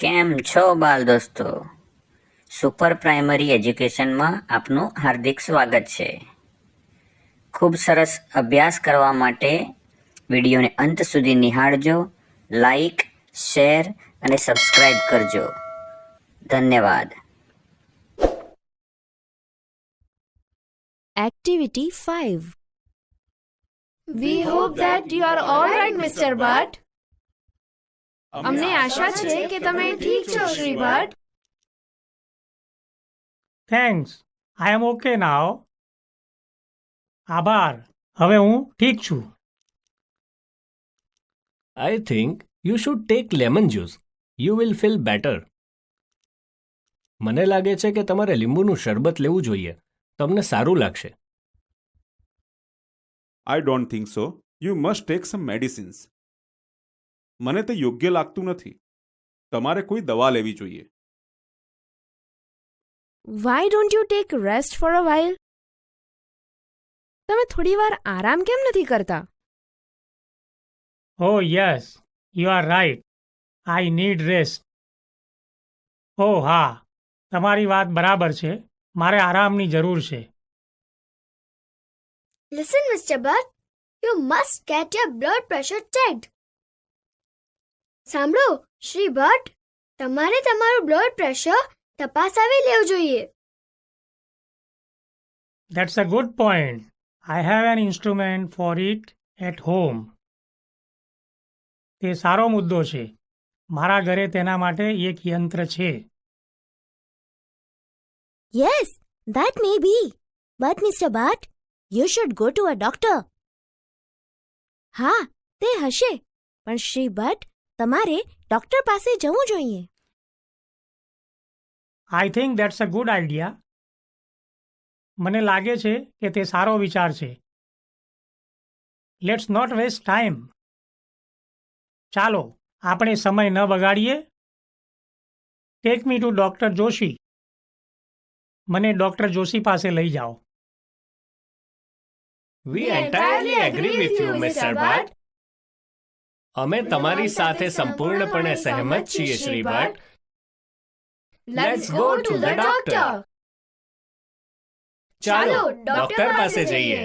કેમ છો બાલ દોસ્તો? સુપર પ્રાઇમરી એજ્યુકેશનમાં આપનું હાર્દિક સ્વાગત છે. ખૂબ સરસ અભ્યાસ કરવા માટે વિડીયોને અંત સુધી નિહાળજો લાઈક શેર અને સબસ્ક્રાઇબ કરજો. ધન્યવાદ. Activity 5 We hope that you are all right, mister Bhatt. અમને આશા છે કે તમે ઠીક છો Shri Bhatt. Thanks I am okay now આભાર. હવે હું ઠીક છું. I think you should take lemon juice you will feel better મને લાગે છે કે તમારે લીંબુનું શરબત લેવું જોઈએ. તમને સારું લાગશે. I don't think so you must take some medicines મને તે યોગ્ય લાગતું નથી. તમારે કોઈ દવા લેવી જોઈએ. Why don't you take rest for a while તમે થોડી વાર આરામ કેમ નથી કરતા? ઓ yes you are right I need rest oh હા તમારી વાત બરાબર છે. મારે આરામની જરૂર છે. Listen, Mr. Bhatt, you must get your blood pressure checked. સાંભળો શ્રી ભટ્ટ તમારે તમારું બ્લડ પ્રેશર તપાસાવી લેવું જોઈએ that's a good point I have an instrument for it at home તે સારો મુદ્દો છે મારા ઘરે તેના માટે એક યંત્ર છે Yes, that may be. But Mr. Bhatt, you should go to a doctor. હા તે હશે પણ શ્રી ભટ્ટ તમારે ડોક્ટર પાસે જવું જોઈએ. I think that's a good idea મને લાગે છે કે તે સારો વિચાર છે. લેટ્સ નોટ વેસ્ટ ટાઈમ ચાલો આપણે સમય ન બગાડીએ. Take me to doctor Joshi મને ડોક્ટર જોશી પાસે લઈ જાઓ. We entirely agree with you, Mr. Bhatt. અમે તમારી સાથે સંપૂર્ણપણે સહેમત છીએ Shri Bhatt Let's go to the doctor. ચાલો ચાલો ડોક્ટર પાસે જઈએ